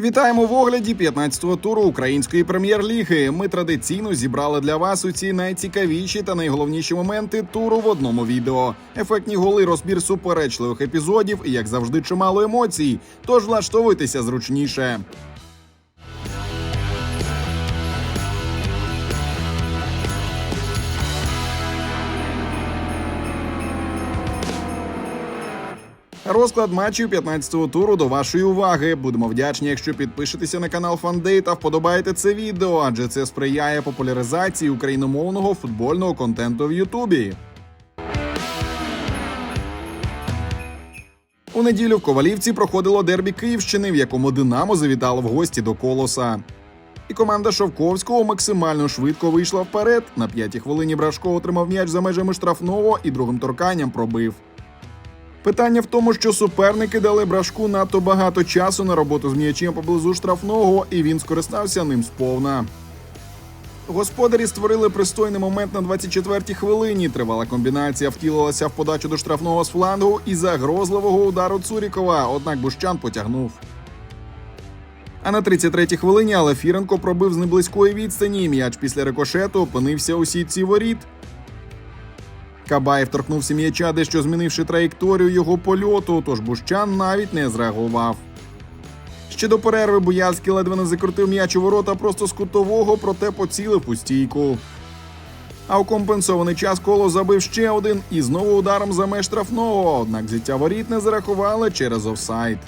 Вітаємо в огляді 15-го туру української прем'єр-ліги. Ми традиційно зібрали для вас усі найцікавіші та найголовніші моменти туру в одному відео. Ефектні голи, розбір суперечливих епізодів і, як завжди, чимало емоцій. Тож влаштовуйтеся зручніше. Розклад матчів 15-го туру до вашої уваги. Будемо вдячні, якщо підпишетеся на канал Фандей та вподобаєте це відео, адже це сприяє популяризації україномовного футбольного контенту в Ютубі. У неділю в Ковалівці проходило дербі Київщини, в якому Динамо завітало в гості до колоса. І команда Шовковського максимально швидко вийшла вперед. На п'ятій хвилині Брашко отримав м'яч за межами штрафного і другим торканням пробив. Питання в тому, що суперники дали брашку надто багато часу на роботу з м'ячем поблизу штрафного, і він скористався ним сповна. Господарі створили пристойний момент на 24-й хвилині. Тривала комбінація втілилася в подачу до штрафного з флангу і загрозливого удару Цурікова, однак Бущан потягнув. А на 33-й хвилині Алефіренко пробив з неблизької відстані. М'яч після рикошету опинився у сітці воріт. Кабаєв торкнувся м'яча, дещо змінивши траєкторію його польоту, тож Бущан навіть не зреагував. Ще до перерви Буяльський ледве не закрутив м'яч у ворота просто з кутового, проте поцілив у стійку. А у компенсований час коло забив ще один і знову ударом за меж штрафного, однак зіття воріт не зарахували через офсайд.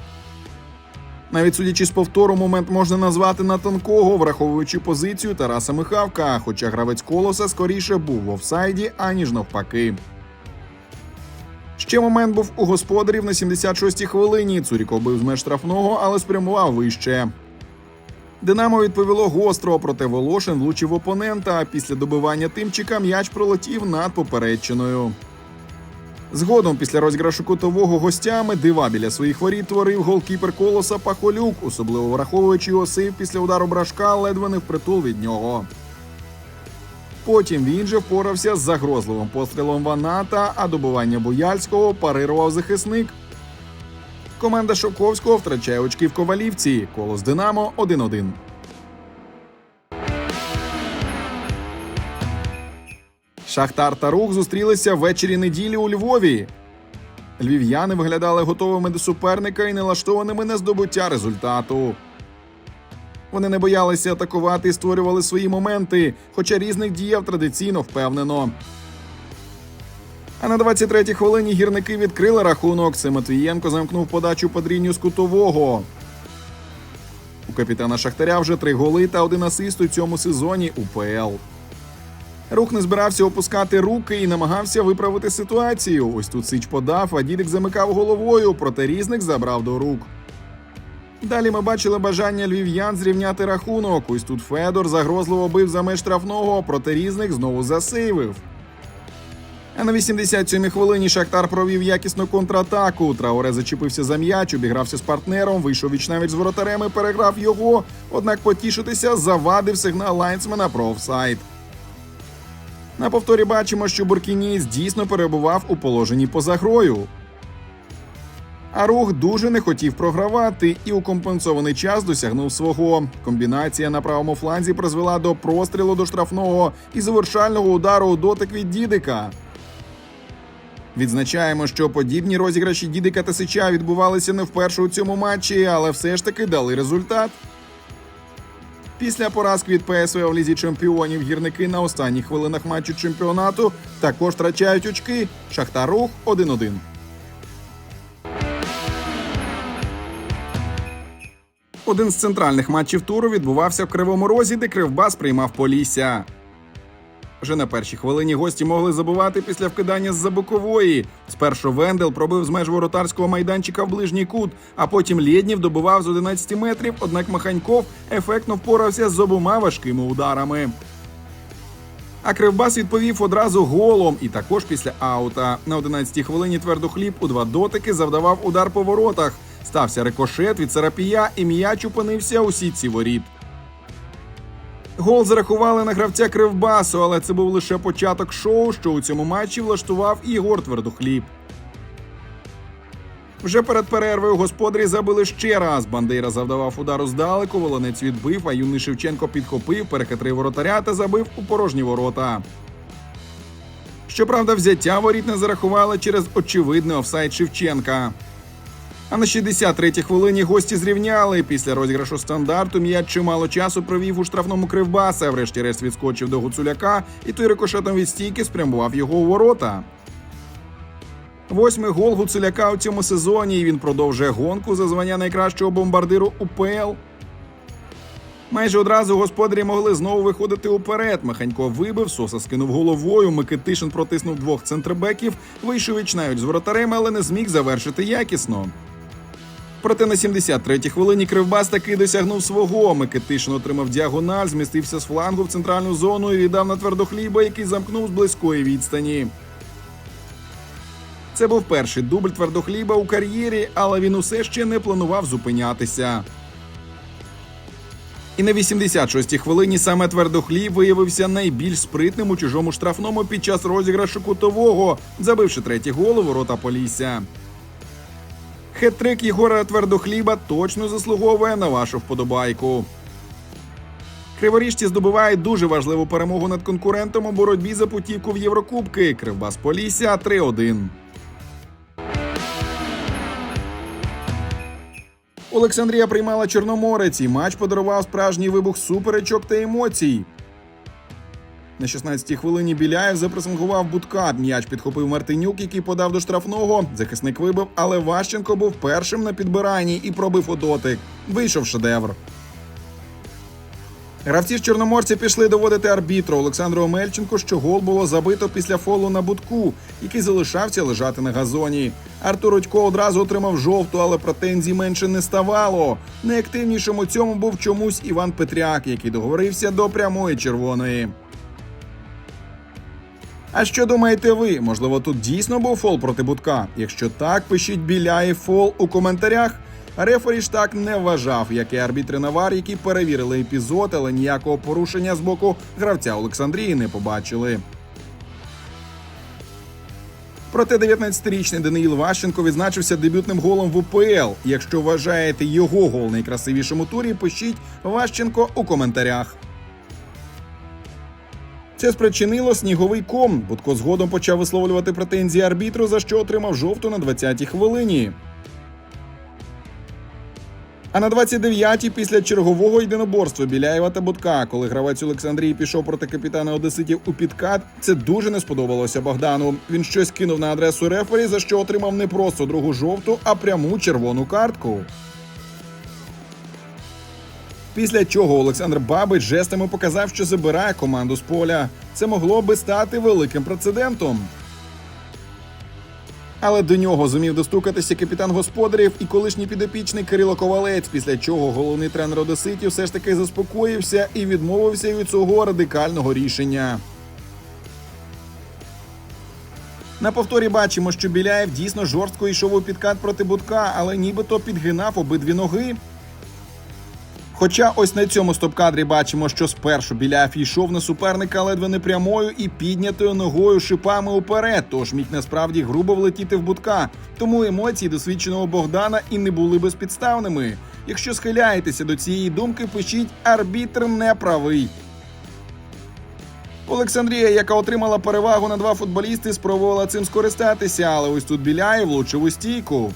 Навіть судячи з повтору, момент можна назвати на тонкого, враховуючи позицію Тараса Михавка, хоча гравець колоса скоріше був в офсайді, аніж навпаки. Ще момент був у господарів на 76-й хвилині. Цуріков бив з меж штрафного, але спрямував вище. Динамо відповіло гостро, проте Волошин влучив опонента. Після добивання тимчика м'яч пролетів над попередчиною. Згодом, після розіграшу кутового гостями, дива біля своїх воріт творив голкіпер колоса Пахолюк, особливо враховуючи його сейв після удару брашка, ледве не впритул від нього. Потім він же впорався з загрозливим пострілом Ваната, а добування Буяльського парирував захисник. Команда Шовковського втрачає очки в Ковалівці. Колос Динамо 1-1. Шахтар та рух зустрілися ввечері неділі у Львові. Львів'яни виглядали готовими до суперника і налаштованими на здобуття результату. Вони не боялися атакувати і створювали свої моменти, хоча різних діяв традиційно впевнено. А на 23-й хвилині гірники відкрили рахунок. Це Матвієнко замкнув подачу Падрінню з кутового. У капітана Шахтаря вже три голи та один асист у цьому сезоні УПЛ. Рух не збирався опускати руки і намагався виправити ситуацію. Ось тут Сич подав, а Дідик замикав головою, проте різник забрав до рук. Далі ми бачили бажання львів'ян зрівняти рахунок. Ось тут Федор загрозливо бив за меж штрафного, проте різник знову засейвив. А на 87-й хвилині Шахтар провів якісну контратаку. Траоре зачепився за м'яч, обігрався з партнером, вийшов вічнавіч з воротарем і переграв його. Однак потішитися завадив сигнал лайнсмена про офсайд. На повторі бачимо, що Буркініс дійсно перебував у положенні поза грою. А рух дуже не хотів програвати і у компенсований час досягнув свого. Комбінація на правому фланзі призвела до прострілу до штрафного і завершального удару у дотик від Дідика. Відзначаємо, що подібні розіграші Дідика та Сича відбувалися не вперше у цьому матчі, але все ж таки дали результат. Після поразки від ПСВ в лізі чемпіонів гірники на останніх хвилинах матчу чемпіонату також втрачають очки. Шахтар рух 1-1. Один з центральних матчів туру відбувався в Кривому Розі, де Кривбас приймав Полісся. Вже на першій хвилині гості могли забувати після вкидання з-за бокової. Спершу Вендел пробив з меж воротарського майданчика в ближній кут, а потім Лєднів добивав з 11 метрів, однак Маханьков ефектно впорався з обома важкими ударами. А Кривбас відповів одразу голом, і також після аута. На 11-й хвилині твердохліб у два дотики завдавав удар по воротах. Стався рикошет від Сарапія, і м'яч опинився у сітці воріт. Гол зарахували на гравця Кривбасу, але це був лише початок шоу, що у цьому матчі влаштував Ігор Твердохліб. Вже перед перервою господарі забили ще раз. Бандейра завдавав удару здалеку, волонець відбив, а юний Шевченко підхопив, перехитрив воротаря та забив у порожні ворота. Щоправда, взяття воріт не зарахували через очевидний офсайд Шевченка. А на 63-й хвилині гості зрівняли. Після розіграшу стандарту м'яч чимало часу провів у штрафному кривбаса. Врешті-решт відскочив до Гуцуляка, і той рикошетом від стійки спрямував його у ворота. Восьмий гол Гуцуляка у цьому сезоні. і Він продовжує гонку за звання найкращого бомбардиру УПЛ. Майже одразу господарі могли знову виходити уперед. Маханько вибив, Соса скинув головою. Микитишин протиснув двох центрбеків, вийшов віч навіть з воротарем, але не зміг завершити якісно. Проте на 73-й хвилині Кривбас таки досягнув свого. Микитишин отримав діагональ, змістився з флангу в центральну зону і віддав на твердохліба, який замкнув з близької відстані. Це був перший дубль твердохліба у кар'єрі, але він усе ще не планував зупинятися. І на 86-й хвилині саме твердохліб виявився найбільш спритним у чужому штрафному під час розіграшу кутового, забивши третій гол у ворота Полісся. Хет-трик Єгора Твердохліба точно заслуговує на вашу вподобайку. Криворіжці здобувають дуже важливу перемогу над конкурентом у боротьбі за путівку в Єврокубки. Кривбас Полісся 3-1. Олександрія приймала Чорноморець, і матч подарував справжній вибух суперечок та емоцій. На 16-й хвилині Біляєв запресингував Будка. М'яч підхопив Мартинюк, який подав до штрафного. Захисник вибив, але Ващенко був першим на підбиранні і пробив у дотик. Вийшов шедевр. Гравці з Чорноморця пішли доводити арбітру Олександру Омельченку, що гол було забито після фолу на будку, який залишався лежати на газоні. Артур Рудько одразу отримав жовту, але претензій менше не ставало. Найактивнішим у цьому був чомусь Іван Петряк, який договорився до прямої червоної. А що думаєте ви? Можливо, тут дійсно був фол проти будка? Якщо так, пишіть біляє фол у коментарях. Рефері ж так не вважав, як і арбітри Навар, які перевірили епізод, але ніякого порушення з боку гравця Олександрії не побачили. Проте 19-річний Даниїл Ващенко відзначився дебютним голом в УПЛ. Якщо вважаєте його гол найкрасивішим у турі, пишіть Ващенко у коментарях. Це спричинило сніговий ком. Будко згодом почав висловлювати претензії арбітру, за що отримав жовту на 20-й хвилині. А на 29-й після чергового єдиноборства Біляєва та Будка, коли гравець Олександрії пішов проти капітана Одеситів у підкат, це дуже не сподобалося Богдану. Він щось кинув на адресу рефері, за що отримав не просто другу жовту, а пряму червону картку. Після чого Олександр Бабич жестами показав, що забирає команду з поля. Це могло би стати великим прецедентом. Але до нього зумів достукатися капітан господарів і колишній підопічний Кирило Ковалець, після чого головний тренер Одеситів все ж таки заспокоївся і відмовився від цього радикального рішення. На повторі бачимо, що Біляєв дійсно жорстко йшов у підкат проти будка, але нібито підгинав обидві ноги. Хоча ось на цьому стоп-кадрі бачимо, що спершу Біляєв йшов на суперника ледве не прямою і піднятою ногою шипами уперед, тож міг насправді грубо влетіти в будка. Тому емоції досвідченого Богдана і не були безпідставними. Якщо схиляєтеся до цієї думки, пишіть арбітр не правий. Олександрія, яка отримала перевагу на два футболісти, спробувала цим скористатися, але ось тут Біляєв влучив у стійку.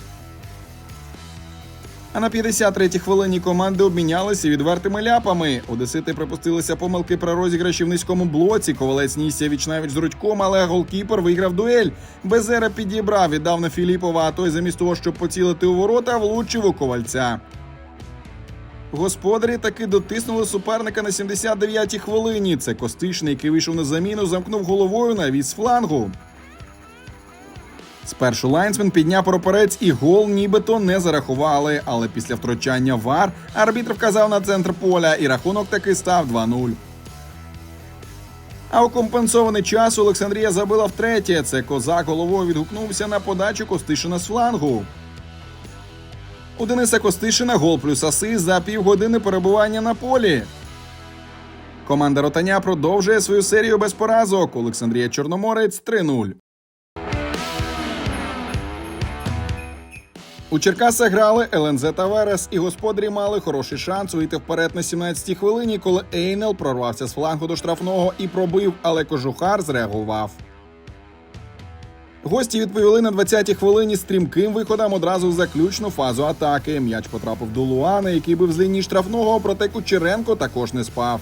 А на 53-й хвилині команди обмінялися відвертими ляпами. Одесити припустилися помилки при розіграші в низькому блоці. Ковалець нісся вічнавіч з Рудьком, але голкіпер виграв дуель. Безера підібрав, віддав на Філіпова, а той замість того, щоб поцілити у ворота, влучив у ковальця. Господарі таки дотиснули суперника на 79-й хвилині. Це Костишний, який вийшов на заміну, замкнув головою навіс флангу. Спершу лайнсмен підняв пропорець і гол нібито не зарахували, але після втручання вар арбітр вказав на центр поля, і рахунок таки став 2-0. А у компенсований час Олександрія забила втретє. Це козак головою відгукнувся на подачу Костишина з флангу. У Дениса Костишина гол плюс асист за півгодини перебування на полі. Команда Ротаня продовжує свою серію без поразок. Олександрія Чорноморець 3-0. У Черкасах грали ЛНЗ та Верес, і господарі мали хороший шанс вийти вперед на 17-й хвилині, коли Ейнел прорвався з флангу до штрафного і пробив, але кожухар зреагував. Гості відповіли на 20-й хвилині стрімким виходом одразу в заключну фазу атаки. М'яч потрапив до Луана, який бив з лінії штрафного, проте Кучеренко також не спав.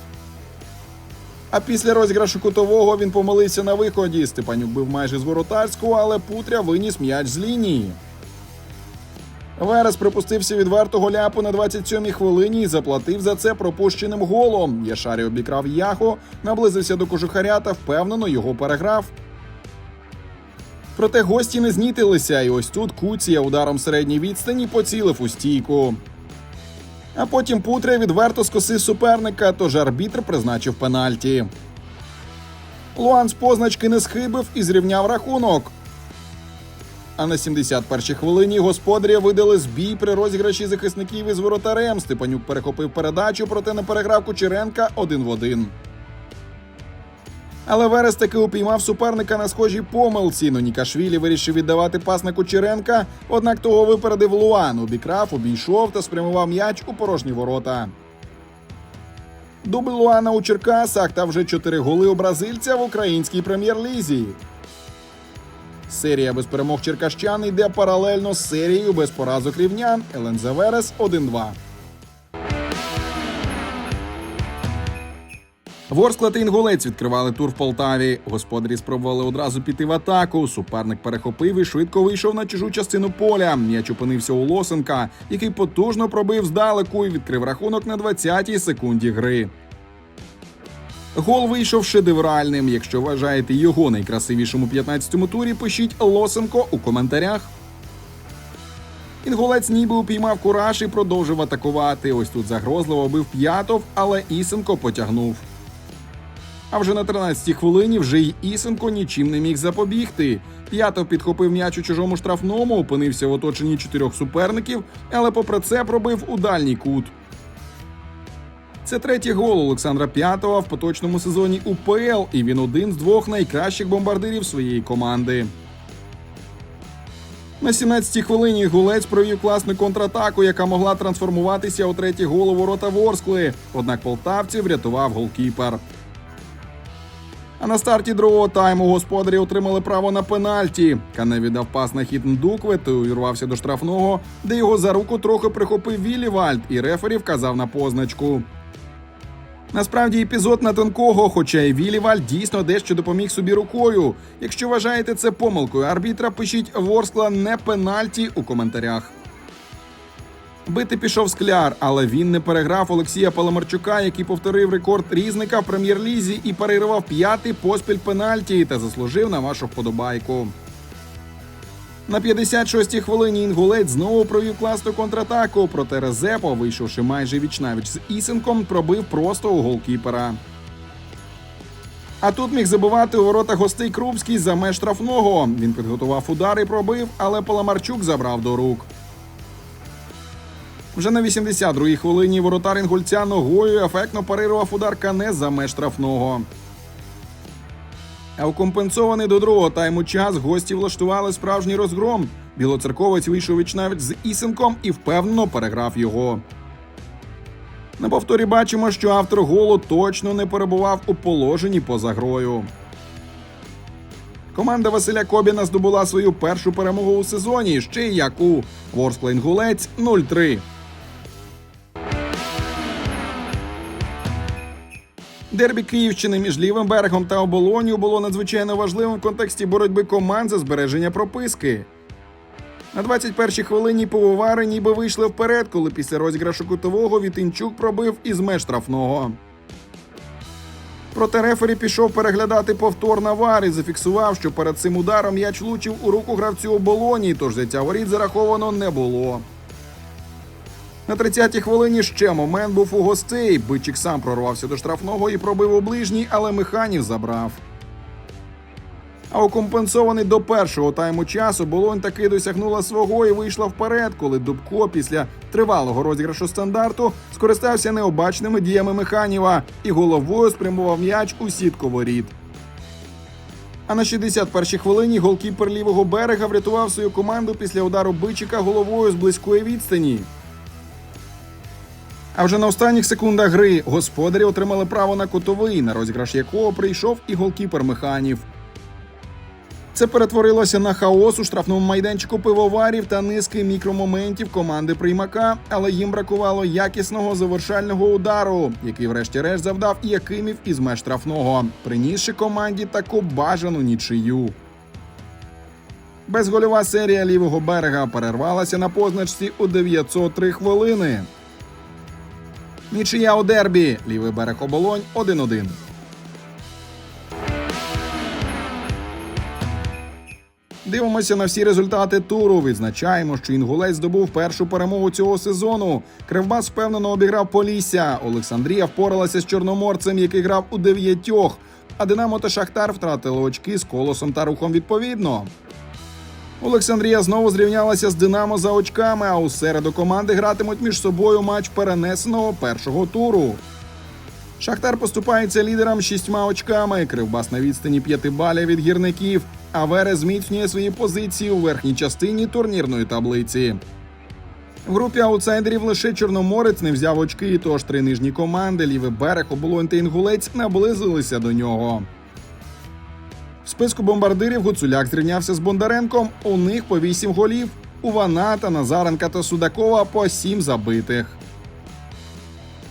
А після розіграшу кутового він помилився на виході. Степанюк бив майже з воротарського, але Путря виніс м'яч з лінії. Верес припустився відвертого ляпу на 27-й хвилині і заплатив за це пропущеним голом. Яшарі обікрав Яхо, наблизився до кожухаря та впевнено його переграв. Проте гості не знітилися, і ось тут Куція ударом середньої відстані поцілив у стійку. А потім Путря відверто скосив суперника, тож арбітр призначив пенальті. Луан з позначки не схибив і зрівняв рахунок. А на 71-й хвилині господаря видали збій при розіграші захисників із воротарем. Степанюк перехопив передачу, проте не переграв Кучеренка один в один. Але Верес таки упіймав суперника на схожій помилці. Но Нікашвілі вирішив віддавати пас на Кучеренка, однак того випередив Луан. Обікрав, обійшов та спрямував м'яч у порожні ворота. Дубль Луана у Черкасах та вже чотири голи у бразильця в українській прем'єр-лізі. Серія без перемог черкащан йде паралельно з серією без поразок рівнян ЛНЗ Верес 1-2. Ворскла та Інгулець відкривали тур в Полтаві. Господарі спробували одразу піти в атаку. Суперник перехопив і швидко вийшов на чужу частину поля. М'яч опинився у Лосенка, який потужно пробив здалеку і відкрив рахунок на 20-й секунді гри. Гол вийшов шедевральним. Якщо вважаєте його найкрасивішим у 15-му турі, пишіть Лосенко у коментарях. Інгулець ніби упіймав кураж і продовжив атакувати. Ось тут загрозливо бив п'ятов, але Ісенко потягнув. А вже на 13-й хвилині вже й Ісенко нічим не міг запобігти. П'ятов підхопив м'яч у чужому штрафному, опинився в оточенні чотирьох суперників, але попри це пробив у дальній кут. Це третій гол Олександра П'ятова в поточному сезоні УПЛ, і він один з двох найкращих бомбардирів своєї команди. На 17-й хвилині гулець провів класну контратаку, яка могла трансформуватися у третій гол у ворота Ворскли. Однак полтавців врятував голкіпер. А на старті другого тайму господарі отримали право на пенальті. Кане віддав пас на хід Ндукве, той увірвався до штрафного, де його за руку трохи прихопив Вілівальд, і рефері вказав на позначку. Насправді епізод на тонкого, хоча і Вілівальд дійсно дещо допоміг собі рукою. Якщо вважаєте це помилкою арбітра, пишіть Ворскла не пенальті у коментарях. Бити пішов скляр, але він не переграв Олексія Паламарчука, який повторив рекорд різника в прем'єр-лізі і перервав п'ятий поспіль пенальті та заслужив на вашу вподобайку. На 56-й хвилині інгулець знову провів класну контратаку, проте Резепо, вийшовши майже вічнавіч з Ісенком, пробив просто у голкіпера. А тут міг забивати у ворота гостей Крупський за меж штрафного. Він підготував удар і пробив, але Паламарчук забрав до рук. Вже на 82-й хвилині воротар інгульця ногою ефектно парирував удар Кане за меж штрафного. А у компенсований до другого тайму час гості влаштували справжній розгром. Білоцерковець вийшов вічнавіч з Ісенком і впевнено переграв його. На повторі бачимо, що автор голу точно не перебував у положенні поза грою. Команда Василя Кобіна здобула свою першу перемогу у сезоні, ще й як у Ворскла Інгулець 0-3. Дербі Київщини між лівим берегом та оболонью було надзвичайно важливим в контексті боротьби команд за збереження прописки. На 21-й хвилині пивовари ніби вийшли вперед, коли після розіграшу кутового Вітинчук пробив із меж штрафного. Проте рефері пішов переглядати повтор на вар і зафіксував, що перед цим ударом м'яч влучив у руку гравцю оболоні, тож взяття воріт зараховано не було. На 30-й хвилині ще момент був у гостей. Бичик сам прорвався до штрафного і пробив у ближній, але механів забрав. А у компенсований до першого тайму часу Болонь таки досягнула свого і вийшла вперед, коли Дубко після тривалого розіграшу стандарту скористався необачними діями Механіва і головою спрямував м'яч у сітку воріт. А на 61-й хвилині голкіпер лівого берега врятував свою команду після удару бичика головою з близької відстані. А вже на останніх секундах гри господарі отримали право на кутовий, на розіграш якого прийшов і голкіпер Механів. Це перетворилося на хаос у штрафному майданчику пивоварів та низки мікромоментів команди приймака, але їм бракувало якісного завершального удару, який, врешті-решт, завдав Якимів із меж штрафного, принісши команді таку бажану нічию. Безгольова серія лівого берега перервалася на позначці у 903 хвилини. Нічия у дербі. Лівий берег оболонь 1-1. Дивимося на всі результати туру. Відзначаємо, що інгулець здобув першу перемогу цього сезону. Кривбас впевнено обіграв Полісся. Олександрія впоралася з чорноморцем, який грав у дев'ятьох. А Динамо та Шахтар втратили очки з колосом та рухом відповідно. Олександрія знову зрівнялася з Динамо за очками. А у середу команди гратимуть між собою матч перенесеного першого туру. Шахтар поступається лідерам шістьма очками. Кривбас на відстані п'яти балів від гірників. А Верес зміцнює свої позиції у верхній частині турнірної таблиці. В групі аутсайдерів лише Чорноморець не взяв очки, тож три нижні команди лівий берег, оболонь та інгулець наблизилися до нього. В списку бомбардирів Гуцуляк зрівнявся з Бондаренком. У них по 8 голів. У Ваната, Назаренка та Судакова по 7 забитих.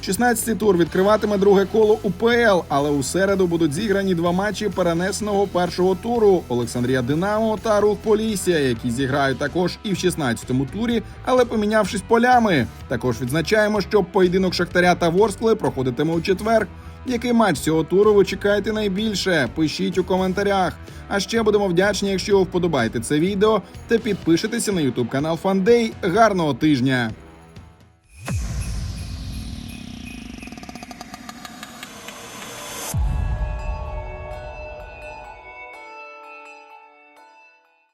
16-й тур відкриватиме друге коло УПЛ, але у середу будуть зіграні два матчі перенесеного першого туру Олександрія Динамо та Рух Полісся, які зіграють також і в 16-му турі, але помінявшись полями. Також відзначаємо, що поєдинок Шахтаря та Ворскли проходитиме у четвер. Який матч цього туру ви чекаєте найбільше? Пишіть у коментарях. А ще будемо вдячні, якщо вподобаєте це відео та підпишетеся на ютуб канал Фандей. Гарного тижня!